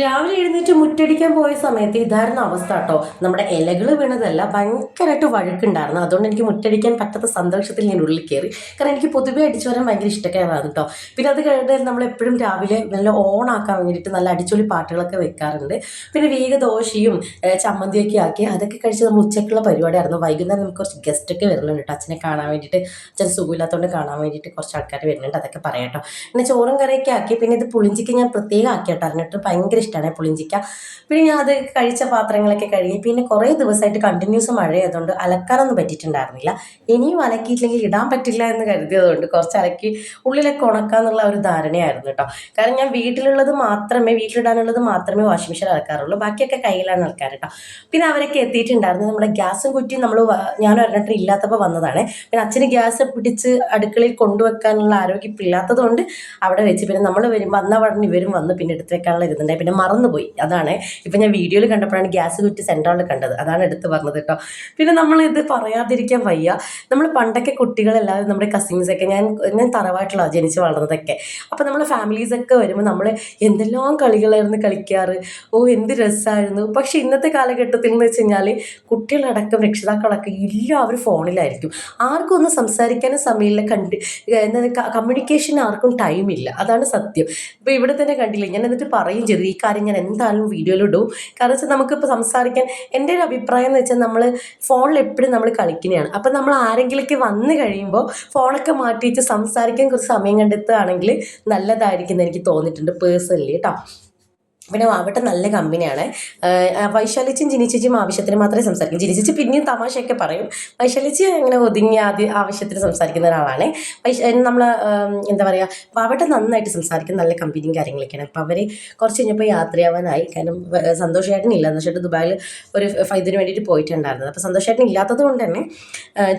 രാവിലെ എഴുന്നേറ്റ് മുറ്റടിക്കാൻ പോയ സമയത്ത് ഇതായിരുന്നു അവസ്ഥ കേട്ടോ. നമ്മുടെ ഇലകൾ വീണതല്ല ഭയങ്കരമായിട്ട് വഴുക്കുണ്ടായിരുന്നു. അതുകൊണ്ട് എനിക്ക് മുറ്റടിക്കാൻ പറ്റാത്ത സന്തോഷത്തിൽ ഞാൻ ഉള്ളിൽ കയറി. കാരണം എനിക്ക് പൊതുവെ അടിച്ചു വരാൻ ഭയങ്കര ഇഷ്ടക്കാരാണ് കേട്ടോ. പിന്നെ അത് കഴിഞ്ഞാൽ നമ്മൾ എപ്പോഴും രാവിലെ നല്ല ഓണാക്കാൻ വേണ്ടിയിട്ട് നല്ല അടിച്ചൊളി പാട്ടുകളൊക്കെ വെക്കാറുണ്ട്. പിന്നെ വീഗ ദോശയും ചമ്മന്തിയൊക്കെ ആക്കി അതൊക്കെ കഴിച്ച് നമ്മൾ ഉച്ചക്കുള്ള പരിപാടിയായിരുന്നു. വൈകുന്നേരം നമുക്ക് കുറച്ച് ഗസ്റ്റ് ഒക്കെ വരുന്നുണ്ട് കേട്ടോ. അച്ഛനെ കാണാൻ വേണ്ടിയിട്ട് അച്ഛൻ സുഖമില്ലാത്തതുകൊണ്ട് കാണാൻ വേണ്ടിയിട്ട് കുറച്ച് ആൾക്കാർ വരുന്നുണ്ട്. അതൊക്കെ പറയാം കേട്ടോ. പിന്നെ ചോറും കറിയൊക്കെ ആക്കി പിന്നെ ഇത് പുളിഞ്ചിക്ക് ഞാൻ പ്രത്യേകം ആക്കി കേട്ടോ അറിഞ്ഞിട്ട് ഭയങ്കര ഇഷ്ടമാണ് പുളിഞ്ചിക്ക. പിന്നെ ഞാൻ അത് കഴിച്ച പാത്രങ്ങളൊക്കെ കഴുകി പിന്നെ കുറേ ദിവസമായിട്ട് കണ്ടിന്യൂസ് മഴയായതുകൊണ്ട് അലക്കാനൊന്നും പറ്റിയിട്ടുണ്ടായിരുന്നില്ല. ഇനിയും അലക്കിയിട്ടില്ലെങ്കിൽ ഇടാൻ പറ്റില്ല എന്ന് കരുതിയതുകൊണ്ട് കുറച്ച് അലക്കി ഉള്ളിലൊക്കെ ഉണക്കാന്നുള്ള ഒരു ധാരണയായിരുന്നു കേട്ടോ. കാരണം ഞാൻ വീട്ടിലുള്ളത് മാത്രമേ വീട്ടിലിടാനുള്ളത് മാത്രമേ വാഷിംഗ് മെഷീൻ അലക്കാറുള്ളൂ. ബാക്കിയൊക്കെ കയ്യിലാണ് അലക്കാറ് കേട്ടോ. പിന്നെ അവരൊക്കെ എത്തിയിട്ടുണ്ടായിരുന്നു നമ്മുടെ ഗ്യാസും കുറ്റിയും നമ്മൾ ഞാൻ ഒരെണ്ണത്തിൽ ഇല്ലാത്തപ്പോൾ വന്നതാണ്. പിന്നെ അച്ഛന് ഗ്യാസ് പിടിച്ച് അടുക്കളയിൽ കൊണ്ടുവെക്കാനുള്ള ആരോഗ്യം ഇല്ലാത്തതുകൊണ്ട് അവിടെ വെച്ച് പിന്നെ നമ്മൾ വരും വന്ന ഉടനെ ഇവരും വന്ന് പിന്നെ എടുത്ത് വെക്കാനുള്ള ഇരുന്നുണ്ടായി പിന്നെ മറന്നുപോയി. അതാണ് ഇപ്പം ഞാൻ വീഡിയോയിൽ കണ്ടപ്പോഴാണ് ഗ്യാസ് കുറ്റി സെന്ററിൽ കണ്ടത്. അതാണ് എടുത്ത് പറഞ്ഞത് കേട്ടോ. പിന്നെ നമ്മൾ പറയാതിരിക്കാൻ വയ്യ. നമ്മൾ പണ്ടൊക്കെ കുട്ടികളെല്ലാവരും നമ്മുടെ കസിൻസൊക്കെ ഞാൻ ഞാൻ തറവായിട്ടുള്ള ജനിച്ച് വളർന്നതൊക്കെ. അപ്പോൾ നമ്മൾ ഫാമിലീസൊക്കെ വരുമ്പോൾ നമ്മൾ എന്തെല്ലാം കളികളായിരുന്നു കളിക്കാറ്. ഓ എന്ത് രസമായിരുന്നു പക്ഷേ ഇന്നത്തെ കാലഘട്ടത്തിൽ എന്ന് വെച്ച് കഴിഞ്ഞാൽ കുട്ടികളടക്കം രക്ഷിതാക്കളൊക്കെ എല്ലാവരും ഫോണിലായിരിക്കും. ആർക്കും ഒന്നും സംസാരിക്കാനും സമയമില്ല. കണ്ട് കമ്മ്യൂണിക്കേഷൻ ആർക്കും ടൈമില്ല അതാണ് സത്യം. ഇപ്പോൾ ഇവിടെ തന്നെ കണ്ടില്ലേ ഞാൻ എന്നിട്ട് പറയും ചെയ്തു ഈ കാര്യം ഞാൻ എന്തായാലും വീഡിയോയിൽ ഇടും. കാരണം വെച്ചാൽ നമുക്കിപ്പോൾ സംസാരിക്കാൻ എന്റെ ഒരു അഭിപ്രായം എന്ന് വെച്ചാൽ നമ്മൾ ഫോണിൽ എപ്പോഴും നമ്മൾ കളിക്കുന്നതാണ്. അപ്പം നമ്മൾ ആരെങ്കിലൊക്കെ വന്നു കഴിയുമ്പോൾ ഫോണൊക്കെ മാറ്റിയിട്ട് സംസാരിക്കാൻ കുറച്ച് സമയം കണ്ടെത്തുകയാണെങ്കിൽ നല്ലതായിരിക്കും എന്ന് എനിക്ക് തോന്നിയിട്ടുണ്ട് പേഴ്സണലി കേട്ടോ പിന്നെ അവിടെ നല്ല കമ്പനിയാണ്. വൈശാലിച്ചും ജിനിച്ചിച്ചും ആവശ്യത്തിന് മാത്രമേ സംസാരിക്കും. ജിനിച്ചിച്ച് പിന്നെയും തമാശയൊക്കെ പറയും. വൈശാലിച്ച് അങ്ങനെ ഒതുങ്ങി ആദ്യ ആവശ്യത്തിന് സംസാരിക്കുന്ന ഒരാളാണ്. വൈശ നമ്മൾ എന്താ പറയുക അവിടെ നന്നായിട്ട് സംസാരിക്കും. നല്ല കമ്പനിയും കാര്യങ്ങളൊക്കെയാണ്. അപ്പോൾ അവർ കുറച്ച് കഴിഞ്ഞപ്പോൾ യാത്രയാവാനായി. കാരണം സന്തോഷേട്ടൻ എന്ന് വെച്ചിട്ട് ദുബായിൽ ഒരു ഫൈദിന് വേണ്ടിയിട്ട് പോയിട്ടുണ്ടായിരുന്നത്. അപ്പോൾ സന്തോഷേട്ടൻ ഇല്ലാത്തത് കൊണ്ട് തന്നെ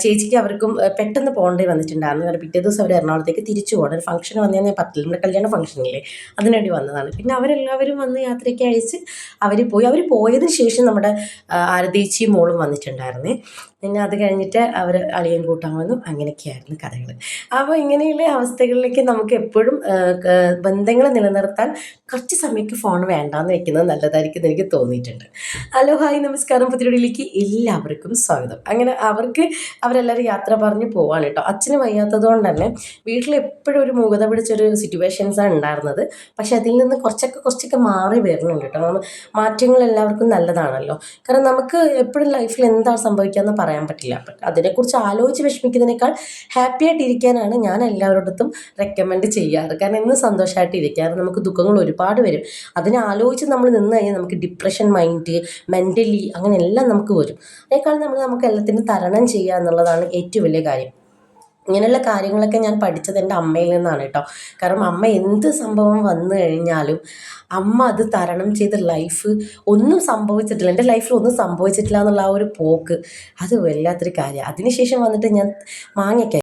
ചേച്ചിക്ക് അവർക്കും പെട്ടെന്ന് പോകേണ്ടി വന്നിട്ടുണ്ടായിരുന്നു. കാരണം പിറ്റേ ദിവസം അവർ എറണാകുളത്തേക്ക് തിരിച്ചു പോകണം. ഒരു ഫംഗ്ഷൻ വന്നു കഴിഞ്ഞാൽ പറ്റില്ല. നമ്മുടെ കല്യാണ ഫംഗ്ഷനില്ലേ അതിനുവേണ്ടി വന്നതാണ്. പിന്നെ അവരെല്ലാവരും വന്ന് യാത്രയ്ക്ക് അയച്ച് അവർ പോയി. അവർ പോയതിന് ശേഷം നമ്മുടെ ആ, ആരതേച്ചിയും മോളും വന്നിട്ടുണ്ടായിരുന്നേ. പിന്നെ അത് കഴിഞ്ഞിട്ട് അവർ അളിയൻ കൂട്ടാൻ വന്നു. അങ്ങനെയൊക്കെയായിരുന്നു കഥകൾ അപ്പോൾ ഇങ്ങനെയുള്ള അവസ്ഥകളിലേക്ക് നമുക്ക് എപ്പോഴും ബന്ധങ്ങൾ നിലനിർത്താൻ കുറച്ച് സമയത്ത് ഫോൺ വേണ്ടാന്ന് വെക്കുന്നത് നല്ലതായിരിക്കും എന്ന് എനിക്ക് തോന്നിയിട്ടുണ്ട്. ഹലോ ഹായ് നമസ്കാരം. പുതിരുടിയിലേക്ക് എല്ലാവർക്കും സ്വാഗതം. അങ്ങനെ അവർക്ക് അവരെല്ലാവരും യാത്ര പറഞ്ഞ് പോവാണ് കേട്ടോ. അച്ഛന് വയ്യാത്തത് കൊണ്ട് തന്നെ വീട്ടിൽ എപ്പോഴും ഒരു മൂകത പിടിച്ചൊരു സിറ്റുവേഷൻസാണ് ഉണ്ടായിരുന്നത്. പക്ഷെ അതിൽ നിന്ന് കുറച്ചൊക്കെ കുറച്ചൊക്കെ മാറി വരുന്നുണ്ട് കേട്ടോ. മാറ്റങ്ങൾ എല്ലാവർക്കും നല്ലതാണല്ലോ. കാരണം നമുക്ക് എപ്പോഴും ലൈഫിൽ എന്താണ് സംഭവിക്കാന്ന് പറയാൻ പറ്റില്ല. അതിനെക്കുറിച്ച് ആലോചിച്ച് വിഷമിക്കുന്നതിനേക്കാൾ ഹാപ്പി ആയിട്ട് ഇരിക്കാനാണ് ഞാൻ എല്ലാവരോടത്തും റെക്കമെൻഡ് ചെയ്യാറ്. കാരണം ഇന്ന് സന്തോഷമായിട്ട് ഇരിക്കാറ്. നമുക്ക് ദുഃഖങ്ങൾ ഒരുപാട് വരും. അതിനെ ആലോചിച്ച് നമ്മൾ നിന്ന് കഴിഞ്ഞാൽ നമുക്ക് ഡിപ്രഷൻ മൈൻഡ് മെന്റലി അങ്ങനെ എല്ലാം നമുക്ക് വരും. അതിനേക്കാൾ നമ്മൾ നമുക്ക് എല്ലാത്തിനും തരണം ചെയ്യുക എന്നുള്ളതാണ് ഏറ്റവും വലിയ കാര്യം. ഇങ്ങനെയുള്ള കാര്യങ്ങളൊക്കെ ഞാൻ പഠിച്ചത് എന്റെ അമ്മയിൽ നിന്നാണ് കേട്ടോ. കാരണം അമ്മ എന്ത് സംഭവം വന്നു കഴിഞ്ഞാലും അമ്മ അത് തരണം ചെയ്ത ലൈഫ് ഒന്നും സംഭവിച്ചിട്ടില്ല. എന്റെ ലൈഫിൽ ഒന്നും സംഭവിച്ചിട്ടില്ല എന്നുള്ള ആ ഒരു പോക്ക്. അത് വല്ലാത്തൊരു കാര്യമാണ് അതിനുശേഷം വന്നിട്ട് ഞാൻ മാങ്ങയ്ക്ക